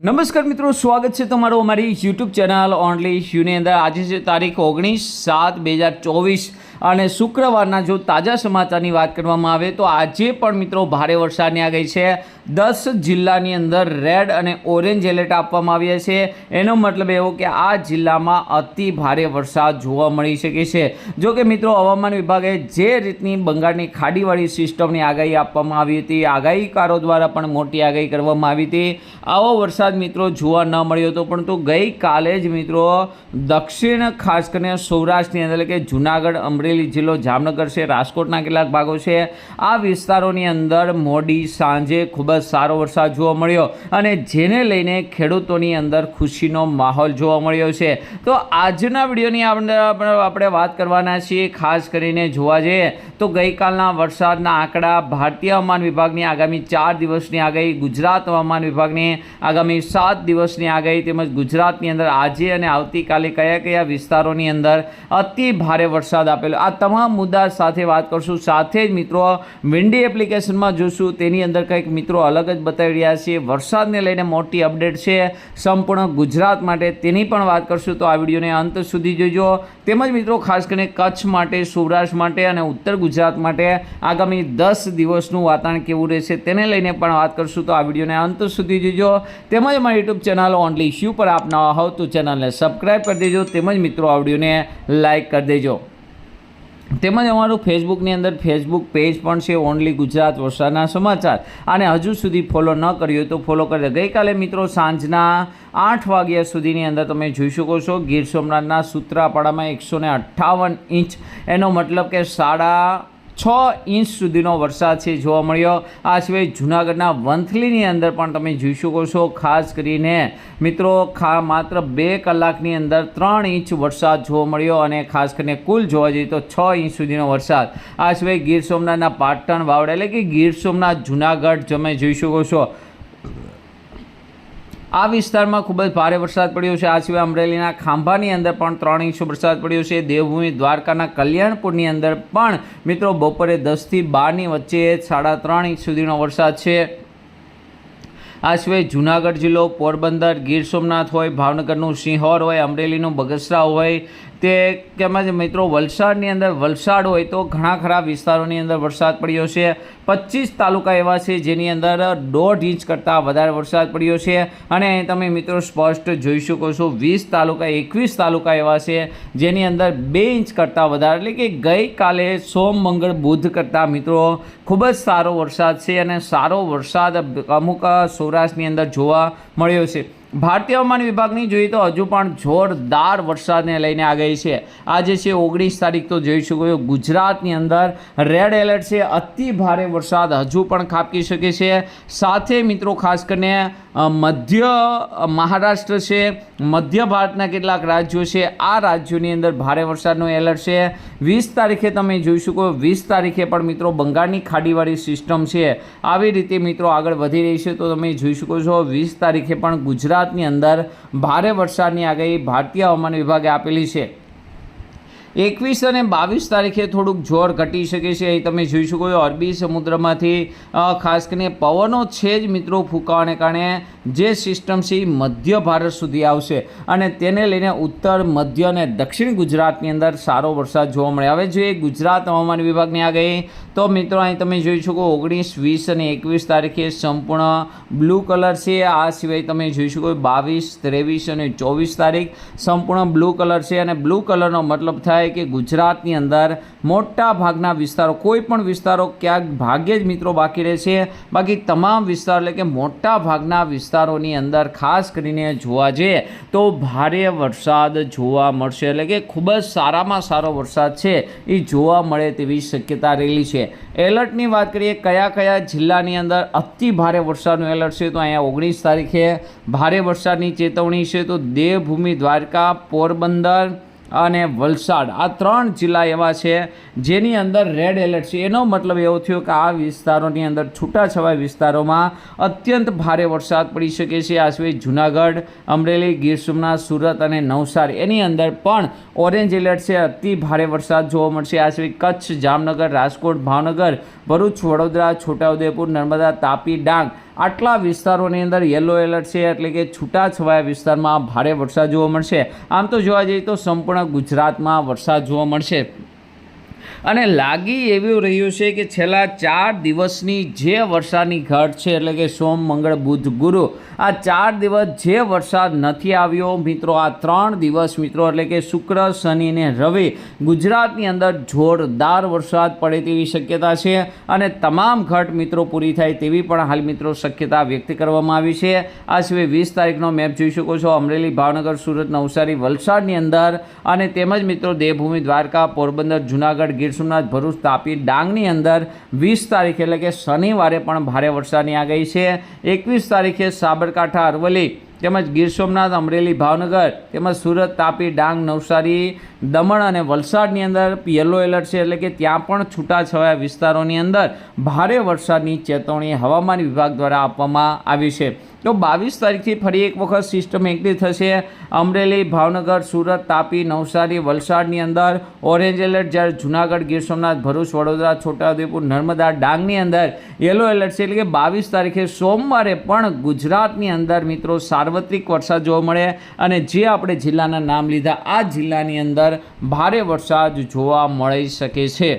નમસ્કાર મિત્રો, સ્વાગત છે તમારું અમારી યુટ્યુબ ચેનલ ઓનલી શ્યુની અંદર. આજે છે તારીખ ઓગણીસ સાત બે હજાર ચોવીસ અને શુક્રવારના જો તાજા સમાચારની વાત કરવામાં આવે તો આજે પણ મિત્રો ભારે વરસાદની આગાહી છે. દસ જિલ્લાની અંદર રેડ અને ઓરેન્જ એલર્ટ આપવામાં આવ્યા છે. એનો મતલબ એવો કે આ જિલ્લામાં અતિ ભારે વરસાદ જોવા મળી શકે છે. જો કે મિત્રો, હવામાન વિભાગે જે રીતની બંગાળની ખાડીવાળી સિસ્ટમની આગાહી આપવામાં આવી હતી, આગાહીકારો દ્વારા પણ મોટી આગાહી કરવામાં આવી હતી. આવો વરસાદ મિત્રો જોવા ન મળ્યો હતો, પરંતુ ગઈકાલે જ મિત્રો દક્ષિણ ખાસ કરીને સૌરાષ્ટ્રની અંદર કે જુનાગઢ, અમરેલી જિલ્લો, જામનગર છે, રાજકોટના કેટલાક ભાગો છે, આ વિસ્તારોની અંદર મોડી સાંજે ખૂબ જ સારો વરસાદ જોવા મળ્યો અને જેને લઈને ખેડૂતોની અંદર ખુશીનો માહોલ જોવા મળ્યો છે. તો આજના વિડીયોની આપણે વાત કરવાના છીએ ખાસ કરીને જોવા જઈએ તો ગઈકાલના વરસાદના આંકડા ભારતીય હવામાન વિભાગની આગામી ચાર દિવસની આગાહી, ગુજરાત હવામાન વિભાગની આગામી સાત દિવસની આગાહી તેમજ ગુજરાતની અંદર આજે અને આવતીકાલે કયા કયા વિસ્તારોની અંદર અતિ ભારે વરસાદ આપેલો. આ તમામ મુદ્દા સાથે વાત કરશું. સાથે જ મિત્રો વિન્ડી એપ્લિકેશનમાં જોશું. તેની અંદર કંઈક મિત્રો અલગ જ બતાવી રહ્યા છીએ. વરસાદને લઈને મોટી અપડેટ છે સંપૂર્ણ ગુજરાત માટે. તેની પણ વાત કરશું. તો આ વિડીયોને અંત સુધી જોજો. તેમજ મિત્રો, ખાસ કરીને કચ્છ માટે, સૌરાષ્ટ્ર માટે અને ઉત્તર ગુજરાત માટે આગામી દસ દિવસનું વાતાવરણ કેવું રહેશે તેને લઈને પણ વાત કરશું. તો આ વિડીયોને અંત સુધી જોજો. તેમજ અમારી યુટ્યુબ ચેનલ ઓનલી ઇશ્યુ પર આપ નવા હોવ તો ચેનલને સબસ્ક્રાઈબ કરી દેજો તેમજ મિત્રો આ વિડીયોને લાઇક કરી દેજો. તેમજ અમારું ફેસબુકની અંદર ફેસબુક પેજ પણ છે ઓનલી ગુજરાત વરસાદના સમાચાર. અને હજુ સુધી ફોલો ન કર્યો તો ફોલો કરી દે. ગઈકાલે મિત્રો સાંજના આઠ વાગ્યા સુધીની અંદર તમે જોઈ શકો છો ગીર સોમનાથના સૂત્રાપાડામાં એકસો અઠ્ઠાવન ઇંચ. એનો મતલબ કે સાડા છ ઇંચ સુધીનો વરસાદ છે જોવા મળ્યો. આ સિવાય જૂનાગઢના વંથલીની અંદર પણ તમે જોઈ શકો છો, ખાસ કરીને મિત્રો, ખા માત્ર બે કલાકની અંદર ત્રણ ઇંચ વરસાદ જોવા મળ્યો અને ખાસ કરીને કુલ જોવા જઈએ તો છ ઇંચ સુધીનો વરસાદ. આ સિવાય ગીર સોમનાથના પાટણ વાવડા એટલે કે ગીર સોમનાથ જૂનાગઢ, તમે જોઈ શકો છો. આ વિસ્તારમાં ખૂબ જ ભારે વરસાદ પડ્યો છે. આ સિવાય અમરેલીના ખાંભાની અંદર પણ ત્રણ ઇંચ વરસાદ પડ્યો છે. દેવભૂમિ દ્વારકાના કલ્યાણપુરની અંદર પણ મિત્રો બપોરે દસથી બારની વચ્ચે સાડા ત્રણ ઇંચ સુધીનો વરસાદ છે. આ સિવાય જુનાગઢ જિલ્લો પોરબંદર, ગીર સોમનાથ હોય, ભાવનગરનું સિંહોર હોય, અમરેલીનું બગસરા હોય તે તેમજ મિત્રો, વલસાડની અંદર વલસાડ હોય તો ઘણા ખરા વિસ્તારોની અંદર વરસાદ પડ્યો છે. પચીસ તાલુકા એવા છે જેની અંદર દોઢ ઇંચ કરતાં વધારે વરસાદ પડ્યો છે. અને તમે, મિત્રો, સ્પષ્ટ જોઈ શકો છો, વીસ તાલુકા, એકવીસ તાલુકા એવા છે જેની અંદર બે ઇંચ કરતાં વધારે, એટલે કે ગઈકાલે સોમ, મંગળ, બુધ કરતાં, મિત્રો, ખૂબ જ સારો વરસાદ છે અને સારો વરસાદ અમુક સૌરાષ્ટ્રની અંદર જોવા મળ્યો છે. ભારતીય હવામાન વિભાગની જોઈએ તો હજુ પણ જોરદાર વરસાદને લઈને આગાહી છે. આજે છે ઓગણીસ તારીખ તો જોઈ શકો છો, ગુજરાતની અંદર રેડ એલર્ટ છે, અતિ ભારે વરસાદ હજુ પણ ખાબકી શકે છે. સાથે મિત્રો, ખાસ કરીને મધ્ય મહારાષ્ટ્ર છે, મધ્ય ભારતના કેટલાક રાજ્યો છે, આ રાજ્યોની અંદર ભારે વરસાદનો એલર્ટ છે. વીસ તારીખે તમે જોઈ શકો વીસ તારીખે પણ મિત્રો બંગાળની ખાડીવાળી સિસ્ટમ છે. આવી રીતે મિત્રો આગળ વધી રહી છે, તો તમે જોઈ શકો છો, વીસ તારીખે પણ ગુજરાતની અંદર ભારે વરસાદની આગાહી ભારતીય હવામાન વિભાગે આપેલી છે. એકવીસ અને બાવીસ તારીખે થોડુંક જોર ઘટી શકે છે. અહીં તમે જોઈ શકો છો, અરબી સમુદ્રમાંથી ખાસ કરીને પવનો છે જ મિત્રો ફૂંકાવાને કારણે જે સિસ્ટમ છે એ મધ્ય ભારત સુધી આવશે અને તેને લઈને ઉત્તર, મધ્ય અને દક્ષિણ ગુજરાતની અંદર સારો વરસાદ જોવા મળે. હવે જોઈએ ગુજરાત હવામાન વિભાગની આ ગઈ તો મિત્રો, અહીં તમે જોઈ શકો ઓગણીસ, વીસ અને એકવીસ તારીખે સંપૂર્ણ બ્લુ કલર છે. આ સિવાય તમે જોઈ શકો બાવીસ, ત્રેવીસ અને ચોવીસ તારીખ સંપૂર્ણ બ્લુ કલર છે અને બ્લુ કલરનો મતલબ થાય કે ગુજરાતની અંદર મોટા ભાગના વિસ્તારો, કોઈ પણ વિસ્તારો ક્યાંક ભાગ્યે જ મિત્રો બાકી રહેશે બાકી તમામ વિસ્તારો એટલે કે મોટા ભાગના વિસ્તારોની અંદર ખાસ કરીને જોવા જઈએ તો ભારે વરસાદ જોવા મળશે. એટલે કે ખૂબ જ સારામાં સારો વરસાદ છે એ જોવા મળે તેવી શક્યતા રહેલી છે. એલર્ટની વાત કરીએ, કયા કયા જિલ્લાની અંદર અતિ ભારે વરસાદનું એલર્ટ છે? તો અહીંયા ઓગણીસ તારીખે ભારે વરસાદની ચેતવણી છે. તો દેવભૂમિ દ્વારકા, પોરબંદર અને વલસાડ. આ ત્રણ જિલ્લા એવા છે જેની અંદર રેડ એલર્ટ છે. એનો મતલબ એવો થયો કે આ વિસ્તારોની અંદર છૂટાછવાયા વિસ્તારોમાં અત્યંત ભારે વરસાદ પડી શકે છે. આ સિવાય જુનાગઢ, અમરેલી, ગીર સોમનાથ, સુરત અને નવસારી. એની અંદર પણ ઓરેન્જ એલર્ટ છે. અતિ ભારે વરસાદ જોવા મળશે. આ સિવાય કચ્છ, જામનગર, રાજકોટ, ભાવનગર, ભરૂચ, વડોદરા, છોટાઉદેપુર, નર્મદા, તાપી, ડાંગ આટલા વિસ્તારોની અંદર યલો એલર્ટ છે, એટલે કે છૂટાછવાયા વિસ્તારમાં ભારે વરસાદ જોવા મળશે. આમ તો જોવા જઈએ તો સંપૂર્ણ ગુજરાતમાં વરસાદ જોવા મળશે. અને લાગી એવું રહ્યું છે કે છેલ્લા ચાર દિવસની જે વરસાદની ઘટ છે, એટલે કે સોમ, મંગળ, બુધ, ગુરુ, આ ચાર દિવસ જે વરસાદ નથી આવ્યો, મિત્રો, આ ત્રણ દિવસ, મિત્રો, એટલે કે શુક્ર, શનિ અને રવિ, ગુજરાતની અંદર જોરદાર વરસાદ પડે તેવી શક્યતા છે અને તમામ ઘટ, મિત્રો, પૂરી થાય તેવી પણ હાલ, મિત્રો, શક્યતા વ્યક્ત કરવામાં આવી છે. આ સિવાય વીસ તારીખનો મેપ જોઈ શકો છો. અમરેલી, ભાવનગર, સુરત, નવસારી, વલસાડની અંદર અને તેમજ, મિત્રો, દેવભૂમિ, દ્વારકા, પોરબંદર, જુનાગઢ ગીર સોમનાથ ભરૂચ તાપી ડાંગની અંદર વીસ તારીખે એટલે કે શનિવારે પણ ભારે વરસાદની આગાહી છે. એકવીસ તારીખે સાબરકાંઠા, અરવલ્લી તેમજ ગીર સોમનાથ, અમરેલી, ભાવનગર તેમજ સુરત, તાપી, ડાંગ, નવસારી, દમણ અને વલસાડની અંદર યલો એલર્ટ છે એટલે કે ત્યાં પણ છૂટાછવાયા વિસ્તારોની અંદર ભારે વરસાદની ચેતવણી હવામાન વિભાગ દ્વારા આપવામાં આવી છે. તો બાવીસ તારીખથી ફરી એક વખત સિસ્ટમ એક્ટિવ થશે. અમરેલી, ભાવનગર, સુરત, તાપી, નવસારી, વલસાડની અંદર ઓરેન્જ એલર્ટ જ્યારે જુનાગઢ, ગીર સોમનાથ, ભરૂચ, વડોદરા, છોટાઉદેપુર, નર્મદા, ડાંગની અંદર યલો એલર્ટ છે. એટલે કે બાવીસ તારીખે સોમવારે પણ ગુજરાતની અંદર મિત્રો સાર્વત્રિક વરસાદ જોવા મળે અને જે આપણે જિલ્લાના નામ લીધા, આ જિલ્લાની અંદર ભારે વરસાદ જોવા મળી શકે છે.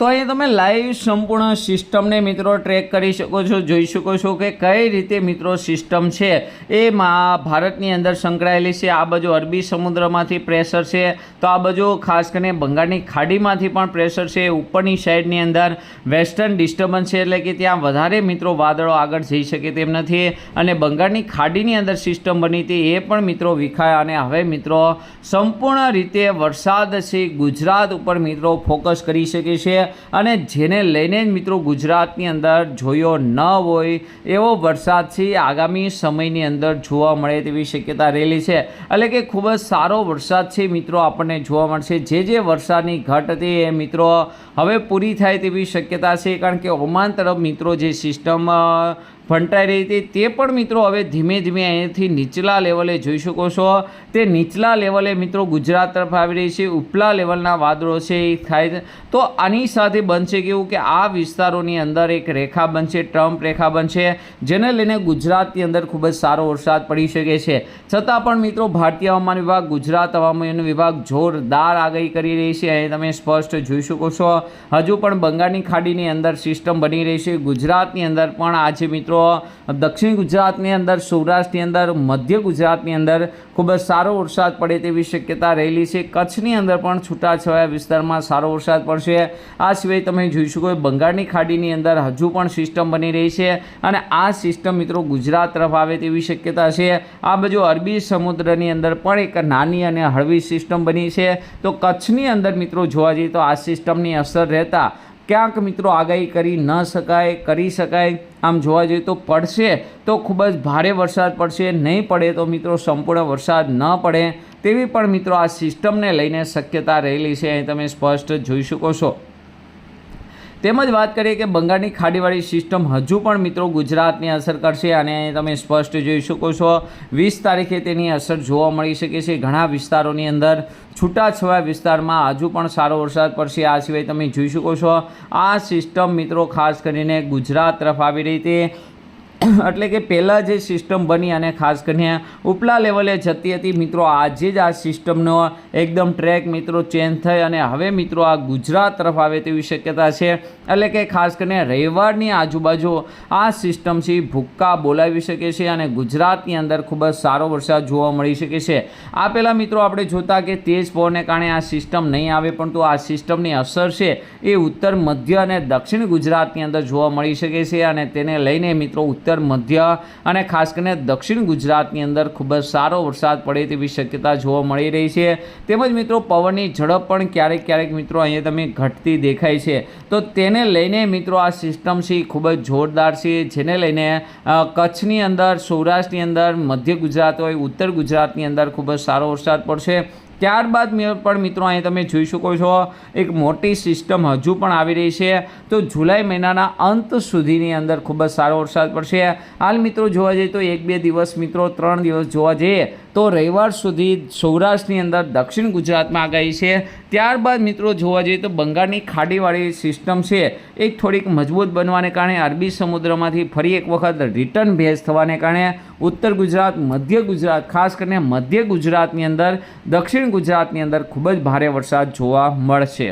તો અહીં તમે લાઈવ સંપૂર્ણ સિસ્ટમને મિત્રો ટ્રેક કરી શકો છો, જોઈ શકો છો કે કઈ રીતે મિત્રો સિસ્ટમ છે. એમાં ભારતની અંદર સંકળાયેલી છે. આ બાજુ અરબી સમુદ્રમાંથી પ્રેશર છે. તો આ બાજુ ખાસ કરીને બંગાળની ખાડીમાંથી પણ પ્રેશર છે. ઉપરની સાઈડની અંદર વેસ્ટર્ન ડિસ્ટર્બન્સ છે. એટલે કે ત્યાં વધારે મિત્રો વાદળો આગળ જઈ શકે તેમ નથી. અને બંગાળની ખાડીની અંદર સિસ્ટમ બની હતી એ પણ મિત્રો વિખાય. અને હવે મિત્રો સંપૂર્ણ રીતે વરસાદ છે. ગુજરાત ઉપર મિત્રો ફોકસ કરી શકે છે. અને જેને લઈને મિત્રો ગુજરાતની અંદર જોયો ન હોય એવો વરસાદ છે આગામી સમયની અંદર જોવા મળે તેવી શક્યતા રહેલી છે. એટલે કે ખૂબ જ સારો વરસાદ છે મિત્રો આપણને જોવા મળશે. જે જે વરસાદની ઘટ હતી એ મિત્રો હવે પૂરી થાય તેવી શક્યતા છે. કારણ કે ઓમાન તરફ મિત્રો જે સિસ્ટમ ફંટાઈ રહી હતી. તે પણ મિત્રો હવે ધીમે ધીમે અહીંથી નીચલા લેવલે જોઈ શકો છો. તે નીચલા લેવલે મિત્રો ગુજરાત તરફ આવી રહી છે. ઉપલા લેવલના વાદળો છે એ થાય તો આની સાથે બનશે કેવું કે આ વિસ્તારોની અંદર એક રેખા બનશે, ટ્રમ્પ રેખા બનશે, જેને લઈને ગુજરાતની અંદર ખૂબ જ સારો વરસાદ પડી શકે છે. છતાં પણ મિત્રો ભારતીય હવામાન વિભાગ, ગુજરાત હવામાન વિભાગ જોરદાર આગાહી કરી રહી છે. અહીં તમે સ્પષ્ટ જોઈ શકો છો. હજુ પણ બંગાળની ખાડીની અંદર સિસ્ટમ બની રહી છે. ગુજરાતની અંદર પણ આજે મિત્રો દક્ષિણ ગુજરાતની અંદર, સૌરાષ્ટ્રની અંદર, મધ્ય ગુજરાતની અંદર ખૂબ જ સારો વરસાદ પડે તેવી શક્યતા રહેલી છે. કચ્છની અંદર પણ છૂટાછવાયા વિસ્તારમાં સારો વરસાદ પડશે. આ સિવાય તમે જોઈ શકો બંગાળની ખાડીની અંદર હજુ પણ સિસ્ટમ બની રહી છે અને આ સિસ્ટમ મિત્રો ગુજરાત તરફ આવે તેવી શક્યતા છે. આ બાજુ અરબી સમુદ્રની અંદર પણ એક નાની અને હળવી સિસ્ટમ બની છે. તો કચ્છની અંદર મિત્રો જોવા જઈએ તો આ સિસ્ટમની અસર રહેતા ક્યાંક મિત્રો આગાહી કરી ન શકાય, કરી શકાય. આમ જોવા જઈએ તો પડશે તો ખૂબ જ ભારે વરસાદ પડશે, નહીં પડે તો મિત્રો સંપૂર્ણ વરસાદ ન પડે. તેવી પણ મિત્રો આ સિસ્ટમને લઈને શક્યતા રહેલી છે. અહીં તમે સ્પષ્ટ જોઈ શકો છો. તેમજ વાત કરીએ કે બંગાળની ખાડીવાળી સિસ્ટમ હજુ પણ મિત્રો ગુજરાતની અસર કરશે અને તમે સ્પષ્ટ જોઈ શકો છો, વીસ તારીખે તેની અસર જોવા મળી શકે છે. ઘણા વિસ્તારોની અંદર છૂટાછવાયા વિસ્તારમાં હજુ પણ સારો વરસાદ પડશે. આ સિવાય તમે જોઈ શકો છો, આ સિસ્ટમ મિત્રો ખાસ કરીને ગુજરાત તરફ આવી રહી હતી એટલે કે પહેલાં જે સિસ્ટમ બની અને ખાસ કરીને ઉપલા લેવલે જતી હતી, મિત્રો, આજે જ આ સિસ્ટમનો એકદમ ટ્રેક મિત્રો ચેન્જ થઈ અને હવે મિત્રો આ ગુજરાત તરફ આવે તેવી શક્યતા છે. એટલે કે ખાસ કરીને રવિવારની આજુબાજુ આ સિસ્ટમથી ભૂક્કા બોલાવી શકે છે અને ગુજરાતની અંદર ખૂબ જ સારો વરસાદ જોવા મળી શકે છે. આ પહેલાં મિત્રો આપણે જોતા કે તેજ પવનને કારણે આ સિસ્ટમ નહીં આવે, પરંતુ આ સિસ્ટમની અસર છે એ ઉત્તર, મધ્ય અને દક્ષિણ ગુજરાતની અંદર જોવા મળી શકે છે અને તેને લઈને મિત્રો ઉત્તર ઉત્તર, મધ્ય અને ખાસ કરીને દક્ષિણ ગુજરાતની અંદર ખૂબ જ સારો વરસાદ પડે તેવી શક્યતા જોવા મળી રહી છે. તેમજ મિત્રો, પવનની ઝડપ પણ ક્યારેક ક્યારેક મિત્રો અહીંયા તમે ઘટતી દેખાય છે. તો તેને લઈને મિત્રો આ સિસ્ટમ છે ખૂબ જ જોરદાર છે. જેને લઈને કચ્છની અંદર, સૌરાષ્ટ્રની અંદર, મધ્ય ગુજરાત હોય, ઉત્તર ગુજરાતની અંદર ખૂબ જ સારો વરસાદ પડશે. ત્યારબાદ પણ મિત્રો અહીં તમે જોઈ શકો છો, એક મોટી સિસ્ટમ હજુ પણ આવી રહી છે. તો જુલાઈ મહિનાના અંત સુધીની અંદર ખૂબ જ સારો વરસાદ પડશે. હાલ મિત્રો જોવા જઈએ તો એક બે દિવસ મિત્રો, ત્રણ દિવસ જોવા જઈએ તો રવિવાર સુધી સૌરાષ્ટ્રની અંદર દક્ષિણ ગુજરાતમાં આગાહી છે. ત્યારબાદ મિત્રો જોવા જઈએ તો બંગાળની ખાડીવાળી સિસ્ટમ છે, એ થોડીક મજબૂત બનવાને કારણે અરબી સમુદ્રમાંથી ફરી એક વખત રિટર્ન ભેજ થવાને કારણે ઉત્તર ગુજરાત, મધ્ય ગુજરાત, ખાસ કરીને મધ્ય ગુજરાતની અંદર, દક્ષિણ ગુજરાતની અંદર ખૂબ જ ભારે વરસાદ જોવા મળશે.